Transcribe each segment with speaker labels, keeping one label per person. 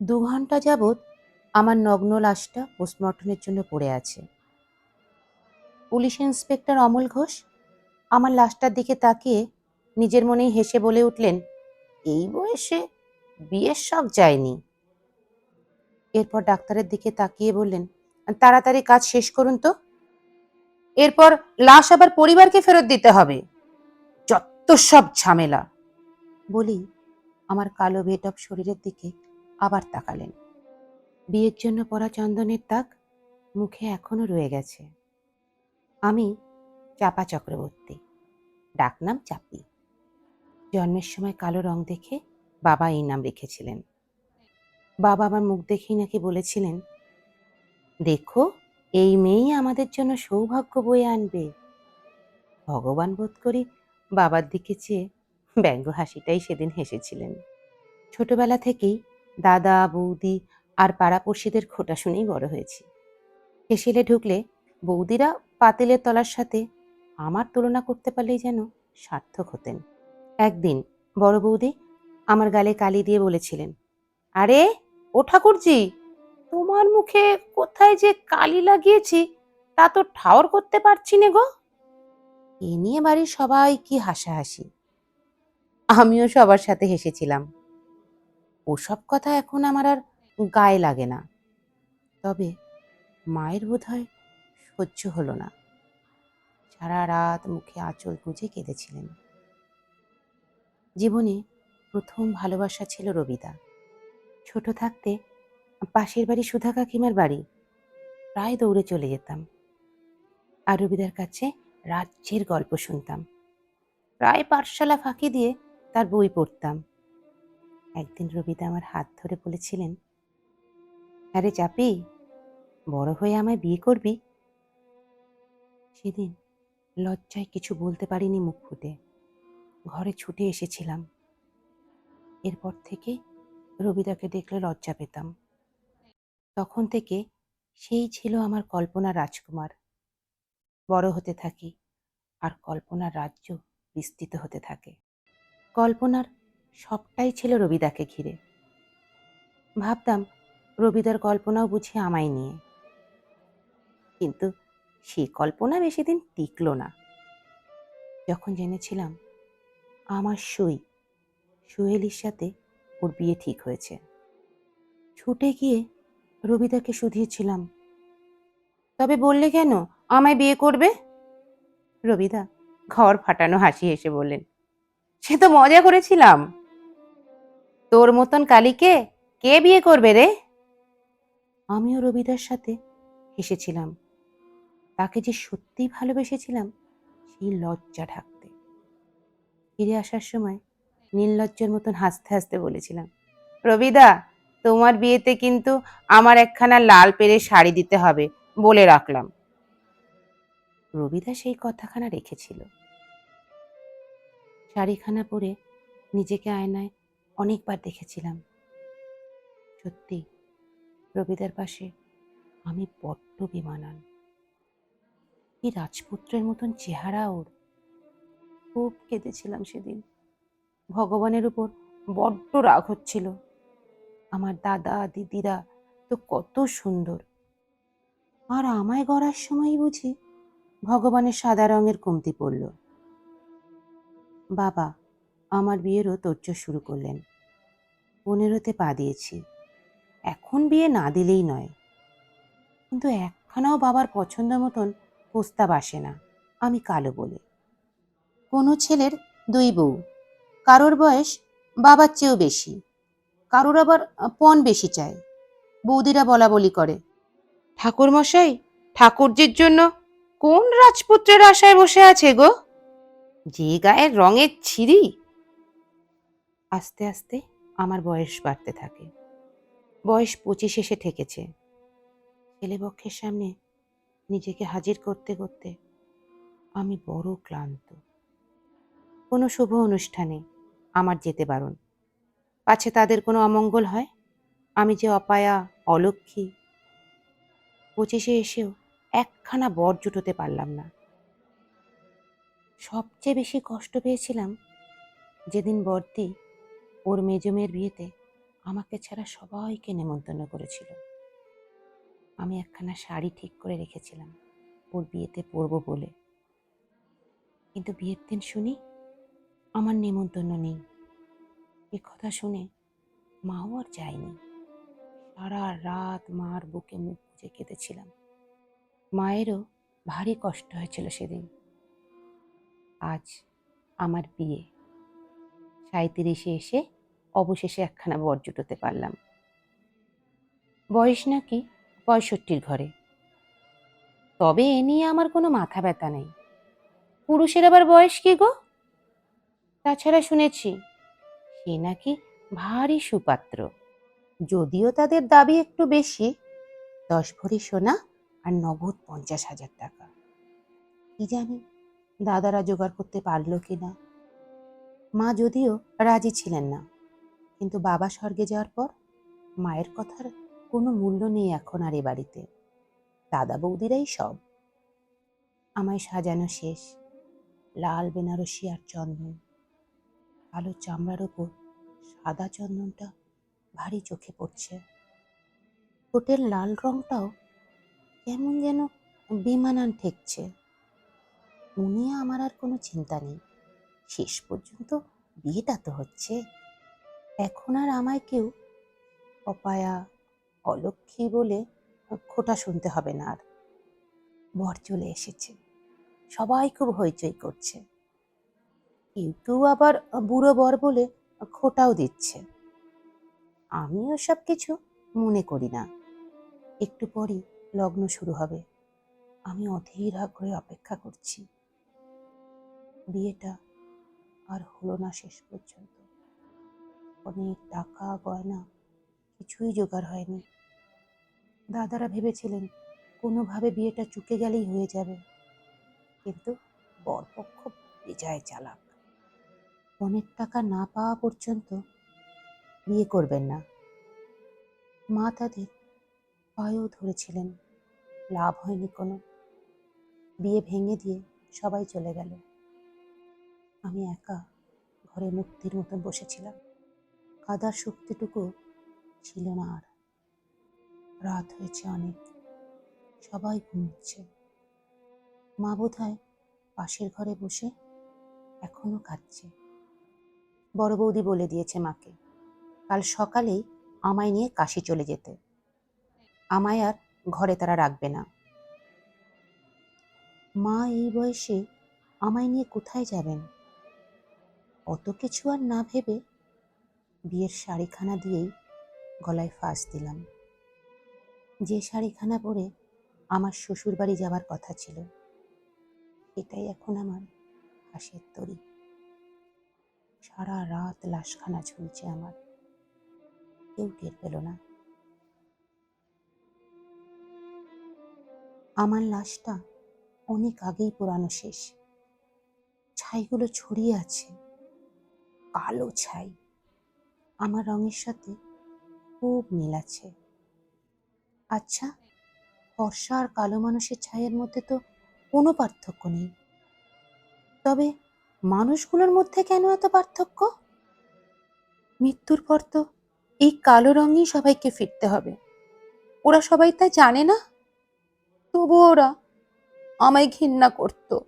Speaker 1: দু ঘণ্টা যাবৎ আমার নগ্ন লাশটা পোস্টমর্টমের জন্য পড়ে আছে। পুলিশ ইন্সপেক্টর অমল ঘোষ আমার লাশটার দিকে তাকিয়ে নিজের মনেই হেসে বলে উঠলেন, এই বয়সে বিয়ের শখ যায়নি। এরপর ডাক্তারের দিকে তাকিয়ে বললেন, তাড়াতাড়ি কাজ শেষ করুন তো। এরপর লাশ আবার পরিবারকে ফেরত দিতে হবে। যত সব ঝামেলা। বলি আমার কালো বেটপ শরীরের দিকে আবার তাকালেন। বিয়ের জন্য পরা চন্দনের দাগ মুখে এখনও রয়ে গেছে। আমি চাপা চক্রবর্তী, ডাকনাম চাপি। জন্মের সময় কালো রং দেখে বাবা এই নাম রেখেছিলেন। বাবা আমার মুখ দেখেই নাকি বলেছিলেন, দেখো, এই মেয়েই আমাদের জন্য সৌভাগ্য বয়ে আনবে। ভগবান বোধ করি বাবার দিকে চেয়ে ব্যঙ্গ হাসিটাই সেদিন হেসেছিলেন। ছোটবেলা থেকেই দাদা, বৌদি আর পাড়াপড়শিদের খোটা শুনেই বড় হয়েছি। হেসেলে ঢুকলে, বৌদিরা পাতিলের তলার সাথে আমার তুলনা করতে পারলেই যেন সার্থক হতেন। একদিন বড় বৌদি আমার গালে কালি দিয়ে বলেছিলেন, আরে, ও ঠাকুরজি, তোমার মুখে কোথায় যে কালি লাগিয়েছি তা তো ঠাওর করতে পারছি নে গো। এ নিয়ে বাড়ির সবাই কি হাসাহাসি। আমিও সবার সাথে হেসেছিলাম। ওসব কথা এখন আমার আর গায়ে লাগে না। তবে মায়ের বোধ হয় সহ্য হলো না। সারা রাত মুখে আঁচল গুজে কেঁদেছিলেন। জীবনে প্রথম ভালোবাসা ছিল রবিদা। ছোট থাকতে পাশের বাড়ি সুধা কাকিমার বাড়ি প্রায় দৌড়ে চলে যেতাম। আর রবিদার কাছে রাজ্যের গল্প শুনতাম। প্রায় পাঠশালা ফাঁকি দিয়ে তার বই পড়তাম। একদিন রবিদা আমার হাত ধরে বলেছিলেন, আরে চাপি, বড় হয়ে আমায় বিয়ে করবি? সেদিন লজ্জায় কিছু বলতে পারিনি মুখ ফুটে। ঘরে ছুটে এসেছিলাম। এরপর থেকে রবিদাকে দেখলে লজ্জা পেতাম। তখন থেকে সেই ছিল আমার কল্পনা রাজকুমার। বড় হতে থাকি আর কল্পনার রাজ্য বিস্তৃত হতে থাকে। কল্পনার সবটাই ছিল রবিদাকে ঘিরে। ভাবতাম, রবিদার কল্পনাও বুঝি আমায় নিয়ে। কিন্তু সেই কল্পনা বেশি দিন টিকল না। যখন জেনেছিলাম, আমার সই, সোহেলির সাথে ওর বিয়ে ঠিক হয়েছে। ছুটে গিয়ে রবিদাকে শুধিয়েছিলাম, তবে বললে কেন? আমায় বিয়ে করবে? রবিদা ঘর ফাটানো হাসি হেসে বললেন, সে তো মজা করেছিলাম। তোর মতন কালীকে কে বিয়ে করবে রে? আমিও রবিদার সাথে হেসেছিলাম। তাকে যে সত্যি ভালোবেসেছিলাম, সেই লজ্জা ঢাকতে। ফিরে আসার সময় নির্লজ্জের মতন হাসতে হাসতে বলেছিলাম, রবিদা, তোমার বিয়েতে কিন্তু আমার একখানা লাল পেরে শাড়ি দিতে হবে বলে রাখলাম। রবিদা সেই কথাখানা রেখেছিল। শাড়িখানা পরে নিজেকে আয়নায় অনেকবার দেখেছিলাম। সত্যি, রবিদার পাশে আমি বড্ড বিমানান। কি রাজপুত্রের মতন চেহারা ওর। খুব কেঁদেছিলাম সেদিন। ভগবানের উপর বড্ড রাগ হচ্ছিল। আমার দাদা, দিদিরা তো কত সুন্দর। আর আমায় গড়ার সময় বুঝি ভগবানের সাদা রঙের কমতি পড়ল। বাবা আমার বিয়েরও তোরজোর শুরু করলেন। পনেরোতে পা দিয়েছি। এখন বিয়ে না দিলেই নয়। কিন্তু একখানাও বাবার পছন্দ মতন প্রস্তাব আসে না, আমি কালো বলে। কোনো ছেলের দুই বউ। কারোর বয়স বাবার চেয়েও বেশি। কারোর আবার পণ বেশি চায়। বৌদিরা বলা বলি করে। ঠাকুর মশাই ঠাকুরজির জন্য কোন রাজপুত্রের আশায় বসে আছে গো? যে গায়ের রঙের ছিরি আস্তে আস্তে আমার বয়স বাড়তে থাকে। বয়স পঁচিশ এসে ঠেকেছে। ছেলেপক্ষের সামনে নিজেকে হাজির করতে করতে আমি বড় ক্লান্ত। কোনো শুভ অনুষ্ঠানে আমার যেতে বারণ। পাছে তাদের কোনো অমঙ্গল হয়? আমি যে অপায়া, অলক্ষী। পঁচিশে এসেও একখানা বর জুটোতে পারলাম না। সবচেয়ে বেশি কষ্ট পেয়েছিলাম যেদিন বর্দি ওর মেজমের বিয়েতে আমাকে ছাড়া সবাইকে নেমন্তন্ন করেছিল। আমি একখানা শাড়ি ঠিক করে রেখেছিলাম ওর বিয়েতে পরবো বলে। কিন্তু বিয়ের দিন শুনি আমার নেমন্তন্ন নেই। এ কথা শুনে মাও আর যায়নি। সারা রাত মার বুকে মুখ গুজে কেঁদেছিলাম। মায়েরও ভারী কষ্ট হয়েছিল সেদিন। আজ আমার বিয়ে। সাঁত্রিশে এসে অবশেষে একখানা বর জুটোতে পারলাম। বয়স নাকি পঁয়ষট্টির ঘরে। তবে এ নিয়ে আমার কোনো মাথা ব্যথা নেই। পুরুষের আবার বয়স কি গো? তাছাড়া শুনেছি, সে নাকি ভারী সুপাত্র। যদিও তাদের দাবি একটু বেশি, দশ ভরি সোনা আর নগদ পঞ্চাশ হাজার টাকা। কি জানি দাদারা জোগাড় করতে পারল কি না মা যদিও রাজি ছিলেন না। কিন্তু বাবা স্বর্গে যাওয়ার পর মায়ের কথার কোনো মূল্য নেই এখন আর এ বাড়িতে। দাদা বৌদিরাই সব। আমায় সাজানো শেষ। লাল বেনারসি আর চন্দন। কালো চামড়ার ওপর সাদা চন্দনটা ভারী চোখে পড়ছে। ঠোঁটের লাল রংটাও কেমন যেন বেমানান ঠেকছে। উনি আমার আর কোনো চিন্তা নেই। শেষ পর্যন্ত বিয়েটা তো হচ্ছে। এখন আর আমায় কেউ অপায়া, অলক্ষী বলে খোটা শুনতে হবে না আর। বর চলে এসেছে। সবাই খুব হইচই করছে। কেউ কেউ আবার বুড়ো বর বলে খোটাও দিচ্ছে। আমি ওসব কিছু মনে করি না। একটু পরই লগ্ন শুরু হবে। আমি অধীর আগ্রহে অপেক্ষা করছি। বিয়েটা আর হলো না শেষ পর্যন্ত। অনেক টাকা, গয়না, কিছুই জোগাড় হয়নি। দাদারা ভেবেছিলেন, কোনোভাবে বিয়েটা চুকে গেলেই হয়ে যাবে। কিন্তু বরপক্ষ বেজায় চালাক। অনেক টাকা না পাওয়া পর্যন্ত বিয়ে করবেন না। মা তাদের পায়েও ধরেছিলেন, লাভ হয়নি কোনো। বিয়ে ভেঙে দিয়ে সবাই চলে গেল। আমি একা ঘরে মুক্তির মতন বসেছিলাম। কাদার শক্তিটুকু ছিল না আর রাত হয়েছে অনেক। সবাই ঘুমোচ্ছে। মা বোধহয় পাশের ঘরে বসে এখনও কাঁদছে। বড় বৌদি বলে দিয়েছে মাকে, কাল সকালেই আমায় নিয়ে কাশি চলে যেতে। আমায় আর ঘরে তারা রাখবে না। মা এই বয়সে আমায় নিয়ে কোথায় যাবেন? অত কিছু আর না ভেবে বিয়ের শাড়িখানা দিয়েই গলায় ফাঁস দিলাম। যে শাড়িখানা পরে আমার শ্বশুর বাড়ি যাওয়ার কথা ছিল, এটাই এখন আমার হাসির তরি। সারা রাত লাশখানা ঝুলছে আমার, কেউ টের পেল না। আমার লাশটা অনেক আগেই পুরানো শেষ। ছাইগুলো ছড়িয়ে আছে, কালো ছাই। আমার রঙের সাথে খুব মিল আছে। আচ্ছা ফর্সা আর কালো মানুষের ছাইয়ের মধ্যে তো কোনো পার্থক্য নেই। তবে মানুষগুলোর মধ্যে কেন এত পার্থক্য? মৃত্যুর পর তো এই কালো রঙই সবাইকে ফিরতে হবে। ওরা সবাই তা জানে না। তবু ওরা আমায় ঘেন্না করত,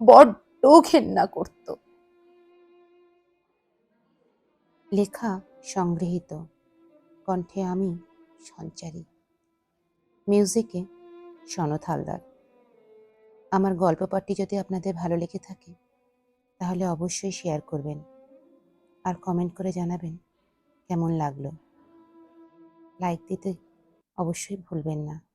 Speaker 1: বড্ড ঘেন্না করত। লেখা সংগৃহীত। কণ্ঠে আমি সঞ্চারী। মিউজিকে সনৎ হালদার। আমার গল্প পাঠটি যদি আপনাদের ভালো লেগে থাকে, তাহলে অবশ্যই শেয়ার করবেন। আর কমেন্ট করে জানাবেন কেমন লাগল। লাইক দিতে অবশ্যই ভুলবেন না।